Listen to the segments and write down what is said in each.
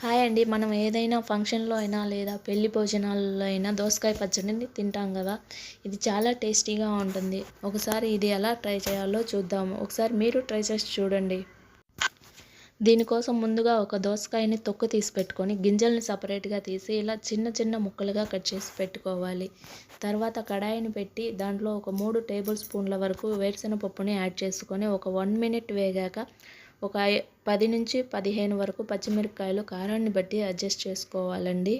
Hi అండి. మనం ఏదైనా ఫంక్షన్లో అయినా లేదా పెళ్ళి భోజనాల్లో అయినా దోసకాయ పచ్చడిని తింటాం కదా. ఇది చాలా టేస్టీగా ఉంటుంది. ఒకసారి ఇది ఎలా ట్రై చేయాలో చూద్దాము. ఒకసారి మీరు ట్రై చేసి చూడండి. దీనికోసం ముందుగా ఒక దోసకాయని తొక్కు తీసి పెట్టుకొని గింజల్ని సపరేట్గా తీసి ఇలా చిన్న చిన్న ముక్కలుగా కట్ చేసి పెట్టుకోవాలి. తర్వాత కడాయిని పెట్టి దాంట్లో ఒక మూడు టేబుల్ స్పూన్ల వరకు వేరుశెనగ పప్పుని యాడ్ చేసుకొని ఒక వన్ మినిట్ వేగాక ఒక పది నుంచి పదిహేను వరకు పచ్చిమిరపకాయలు కారాన్ని బట్టి అడ్జస్ట్ చేసుకోవాలండి.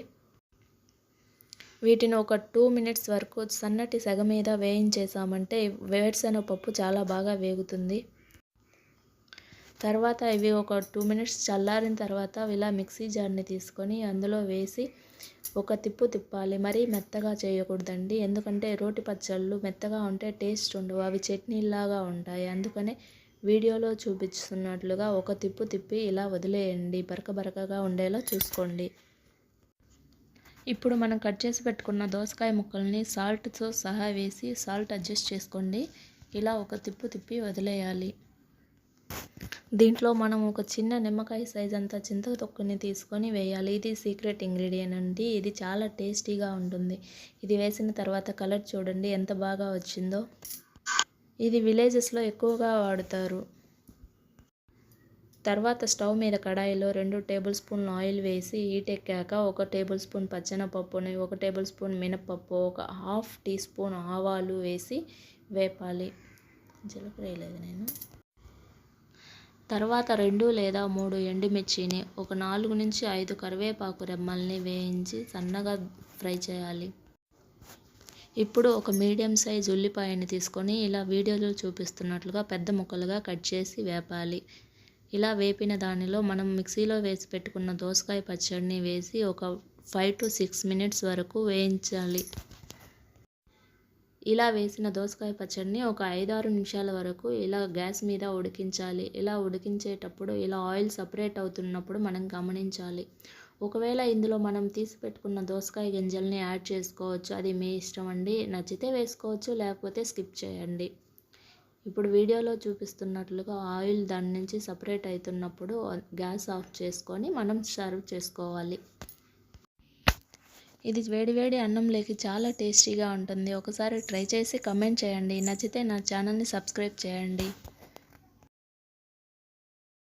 వీటిని ఒక టూ మినిట్స్ వరకు సన్నటి సెగ మీద వేయించేసామంటే వేరుశెనగ పప్పు చాలా బాగా వేగుతుంది. తర్వాత ఇవి ఒక టూ మినిట్స్ చల్లారిన తర్వాత ఇలా మిక్సీ జార్ని తీసుకొని అందులో వేసి ఒక తిప్పు తిప్పాలి. మరీ మెత్తగా చేయకూడదండి. ఎందుకంటే రోటి పచ్చళ్ళు మెత్తగా ఉంటే టేస్ట్ ఉండవు. అవి చట్నీలాగా ఉంటాయి. అందుకనే వీడియోలో చూపిస్తున్నట్లుగా ఒక తిప్పు తిప్పి ఇలా వదిలేయండి. బరక బరకగా ఉండేలా చూసుకోండి. ఇప్పుడు మనం కట్ చేసి పెట్టుకున్న దోసకాయ ముక్కల్ని సాల్ట్తో సహా వేసి సాల్ట్ అడ్జస్ట్ చేసుకోండి. ఇలా ఒక తిప్పు తిప్పి వదిలేయాలి. దీంట్లో మనం ఒక చిన్న నిమ్మకాయ సైజ్ అంతా చింతతొక్కుని తీసుకొని వేయాలి. ఇది సీక్రెట్ ఇంగ్రీడియంట్ అండి. ఇది చాలా టేస్టీగా ఉంటుంది. ఇది వేసిన తర్వాత కలర్ చూడండి ఎంత బాగా వచ్చిందో. ఇది విలేజెస్లో ఎక్కువగా వాడుతారు. తర్వాత స్టవ్ మీద కడాయిలో రెండు టేబుల్ స్పూన్ ఆయిల్ వేసి హీట్ ఎక్కాక ఒక టేబుల్ స్పూన్ పచ్చెనపప్పుని ఒక టేబుల్ స్పూన్ మినపప్పు ఒక హాఫ్ టీ స్పూన్ ఆవాలు వేసి వేపాలి. జీలకర్ర వేయలేదు నేను. తర్వాత రెండు లేదా మూడు ఎండుమిర్చిని ఒక నాలుగు నుంచి ఐదు కరివేపాకు రెమ్మల్ని వేయించి సన్నగా ఫ్రై చేయాలి. ఇప్పుడు ఒక మీడియం సైజ్ ఉల్లిపాయని తీసుకొని ఇలా వీడియోలో చూపిస్తున్నట్లుగా పెద్ద ముక్కలుగా కట్ చేసి వేపాలి. ఇలా వేపిన దానిలో మనం మిక్సీలో వేసి పెట్టుకున్న దోసకాయ పచ్చడిని వేసి ఒక ఫైవ్ టు సిక్స్ మినిట్స్ వరకు వేయించాలి. ఇలా వేసిన దోసకాయ పచ్చడిని ఒక ఐదారు నిమిషాల వరకు ఇలా గ్యాస్ మీద ఉడికించాలి. ఇలా ఉడికించేటప్పుడు ఇలా ఆయిల్ సపరేట్ అవుతున్నప్పుడు మనం గమనించాలి. ఒకవేళ ఇందులో మనం తీసి పెట్టుకున్న దోసకాయ గింజల్ని యాడ్ చేసుకోవచ్చు. అది మీ ఇష్టం అండి. నచ్చితే వేసుకోవచ్చు లేకపోతే స్కిప్ చేయండి. ఇప్పుడు వీడియోలో చూపిస్తున్నట్లుగా ఆయిల్ దాని నుంచి సపరేట్ అవుతున్నప్పుడు గ్యాస్ ఆఫ్ చేసుకొని మనం సర్వ్ చేసుకోవాలి. ఇది వేడివేడి అన్నంలోకి చాలా టేస్టీగా ఉంటుంది. ఒకసారి ట్రై చేసి కమెంట్ చేయండి. నచ్చితే నా ఛానల్ని సబ్స్క్రైబ్ చేయండి.